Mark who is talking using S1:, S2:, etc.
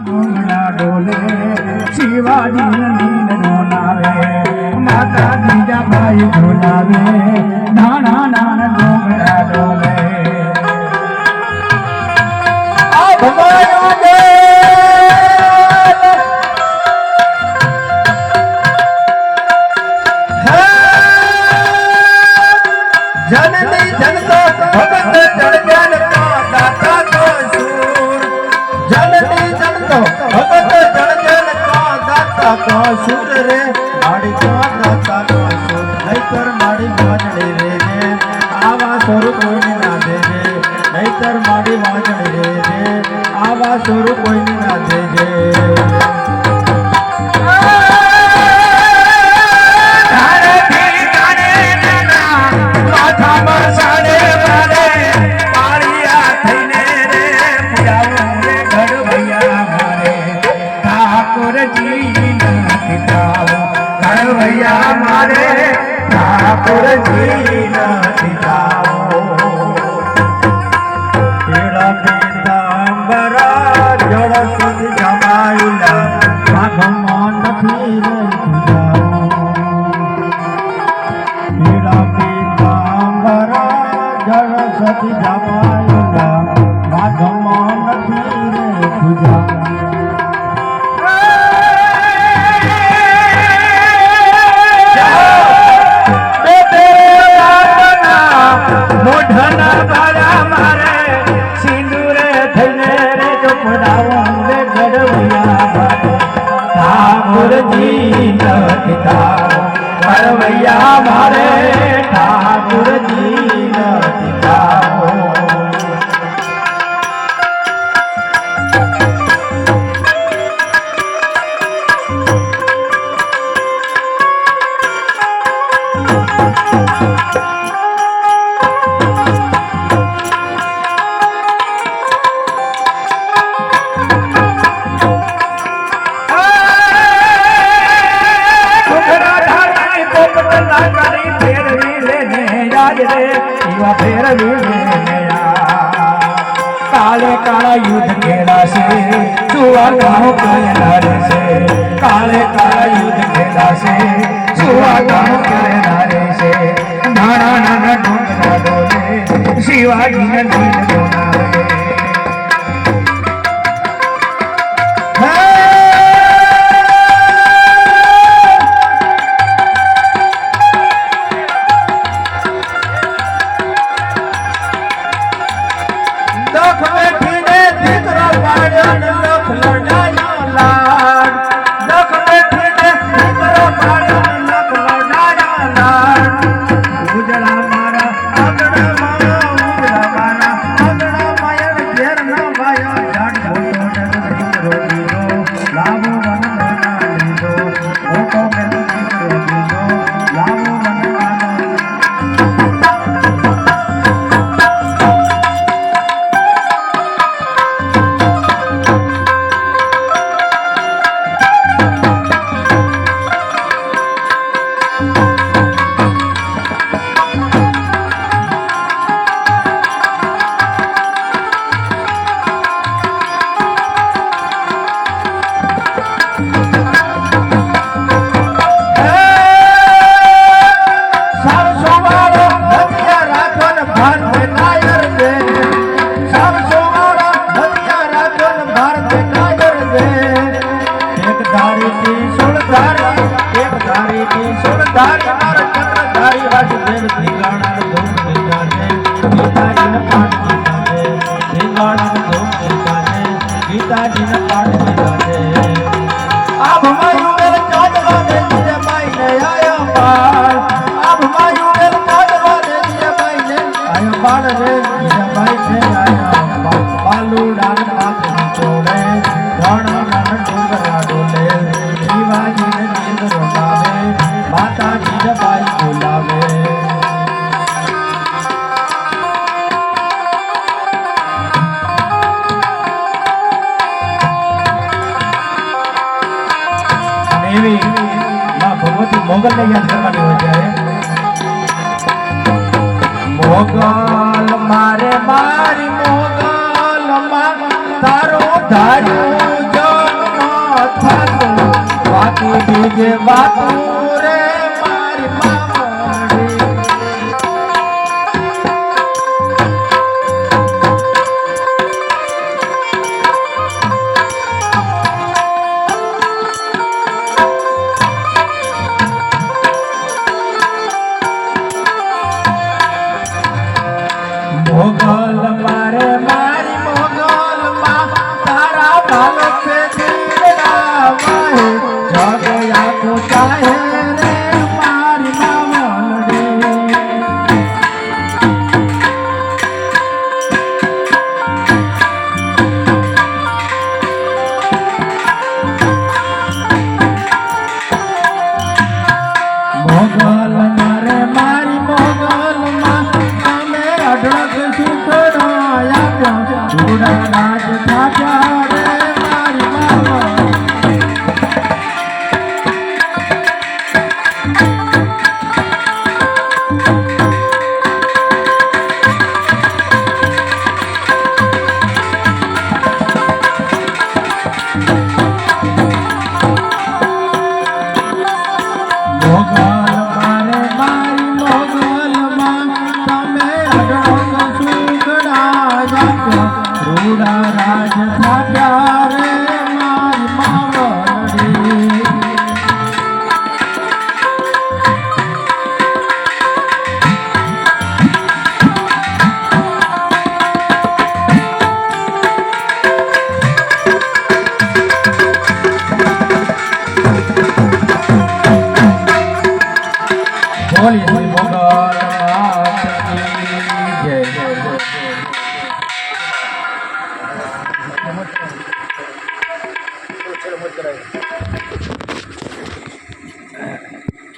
S1: ડોલે
S2: શિવાજી
S1: નીંદ ડોલાવે માતા જીજાબાઈ ઢોલાવે ના દેજે નહીતર મારી વાંચણી રેજે આવા સુર કોઈની ના દેજે ભૈયા મારે ઠાકોરજી. கருமையா மாறே
S2: माता करी फेर भी लेने याद रे युवा फेर भी लेने काले काला युद्ध
S1: खेला से सुआ गाँव के
S2: नारे से,
S1: काले काला युद्ध खेला से सुआ गाँव के नारे
S2: से,
S1: नाना नाना ढूंढ डोले
S2: शिवाजी
S1: ने ढूंढ। गुजरात ગીતાજીના પાઠ કર્યા છે. આ મોગલને યાદ કરવાની હોય ત્યારે મોગલ મારે મારી મોગલ માં તારો agora.